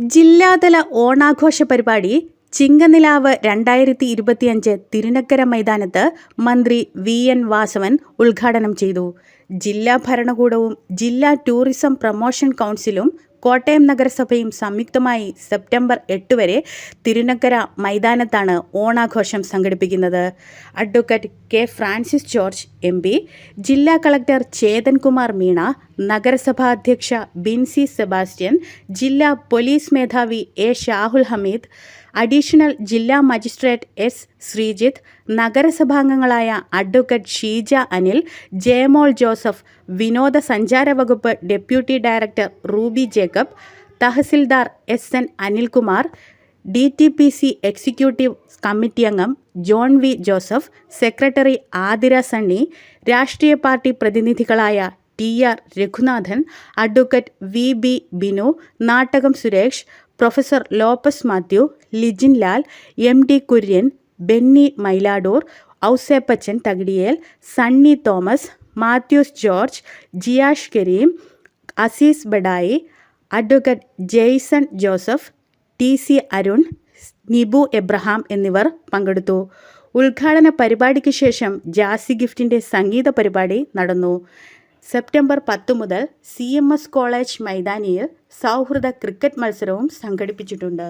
ജില്ലാതല ഓണാഘോഷ പരിപാടി ചിങ്ങനിലാവ് രണ്ടായിരത്തി ഇരുപത്തിയഞ്ച് തിരുനക്കര മൈതാനത്ത് മന്ത്രി വി എൻ വാസവൻ ഉദ്ഘാടനം ചെയ്തു. ജില്ലാ ഭരണകൂടവും ജില്ലാ ടൂറിസം പ്രൊമോഷൻ കൗൺസിലും കോട്ടയം നഗരസഭയും സംയുക്തമായി സെപ്റ്റംബർ എട്ട് വരെ തിരുനക്കര മൈതാനത്താണ് ഓണാഘോഷം സംഘടിപ്പിക്കുന്നത്. Advocate K Francis George M ജില്ലാ കളക്ടർ ചേതൻകുമാർ മീണ നഗരസഭാ അധ്യക്ഷ ബിൻസി സെബാസ്റ്റ്യൻ ജില്ലാ പോലീസ് മേധാവി എ ഷാഹുൽ ഹമീദ് അഡീഷണൽ ജില്ലാ മജിസ്ട്രേറ്റ് എസ് ശ്രീജിത്ത് നഗരസഭാംഗങ്ങളായ അഡ്വക്കേറ്റ് ഷീജ അനിൽ ജയമോൾ ജോസഫ് വിനോദസഞ്ചാര വകുപ്പ് deputy director Ruby Jacob tahsildar S N Anilkumar D T P C executive committee അംഗം John V Joseph secretary Athira Sunny രാഷ്ട്രീയ party പ്രതിനിധികളായ T R Raghunathan advocate V B Binu Nattakam Suresh professor Lopez Mathew Lijin Lal M D Kurian Benny Myladoor Ouseppachan Thakidiyel Sunny Thomas Mathews George Jiyash Kareem Azeez Badayi advocate Jaison Joseph T C Arun Nibu Abraham എന്നിവർ പങ്കെടുത്തു. ഉദ്ഘാടന പരിപാടിക്ക് ശേഷം ജാസി ഗിഫ്റ്റിന്റെ സംഗീത പരിപാടി നടന്നു. September പത്ത് മുതൽ C M S college മൈതാനിയിൽ സൗഹൃദ ക്രിക്കറ്റ് മത്സരവും സംഘടിപ്പിച്ചിട്ടുണ്ട്.